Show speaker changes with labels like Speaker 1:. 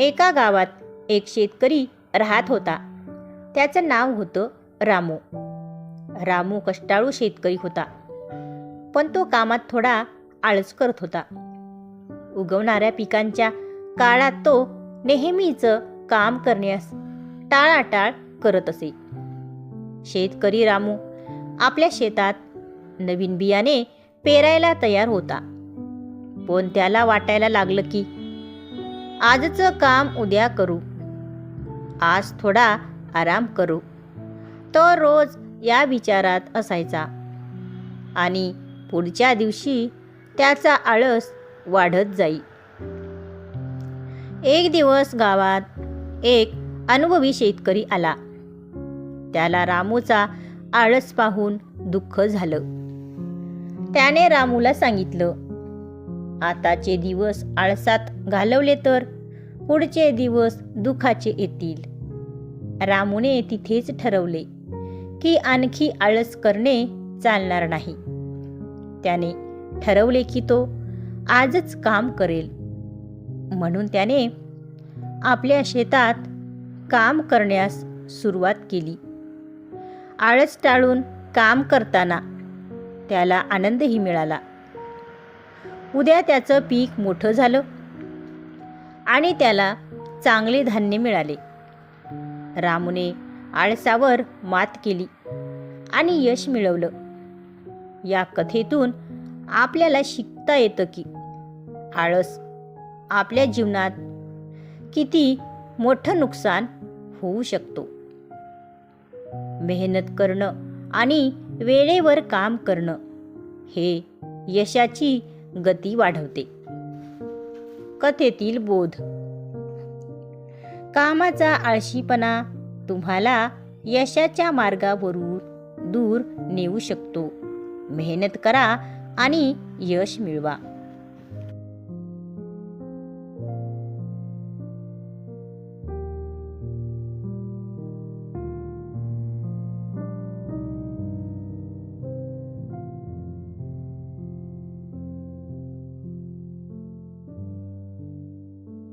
Speaker 1: एका गावात एक शेतकरी राहत होता. त्याचं नाव होतं रामू. रामू कष्टाळू शेतकरी होता. पण तो कामात थोडा आळस करत होता. उगवणाऱ्या पिकांच्या काळात तो नेहमीच काम करण्यास टाळाटाळ करत असे. शेतकरी रामू आपल्या शेतात नवीन बियाणे पेरायला तयार होता. पण त्याला वाटायला लागलं की आजचं काम उद्या करू. आज थोडा आराम करू. तो रोज या विचारात असायचा. आणि पुढच्या दिवशी त्याचा आळस वाढत जाई. एक दिवस गावात एक अनुभवी शेतकरी आला. त्याला रामूचा आळस पाहून दुःख झालं. त्याने रामूला सांगितलं आताचे दिवस आळसात घालवले तर पुढचे दिवस दुखाचे येतील. रामूने तिथेच ठरवले की आणखी आळस करणे चालणार नाही. त्याने ठरवले की तो आजच काम करेल. म्हणून त्याने आपल्या शेतात काम करण्यास सुरुवात केली. आळस टाळून काम करताना त्याला आनंदही मिळाला. उद्या त्याचं पीक मोठं झालं. आणि त्याला चांगले धान्य मिळाले. रामूने आळसावर मात केली आणि यश मिळवलं. या कथेतून आपल्याला शिकता येतं की आळस आपल्या जीवनात किती मोठं नुकसान होऊ शकतो. मेहनत करणं आणि वेळेवर काम करणं हे यशाची गती वाढवते. कथेतील बोध. कामाचा आळशीपणा तुम्हाला यशाच्या मार्गावरून दूर नेऊ शकतो. मेहनत करा आणि यश मिळवा.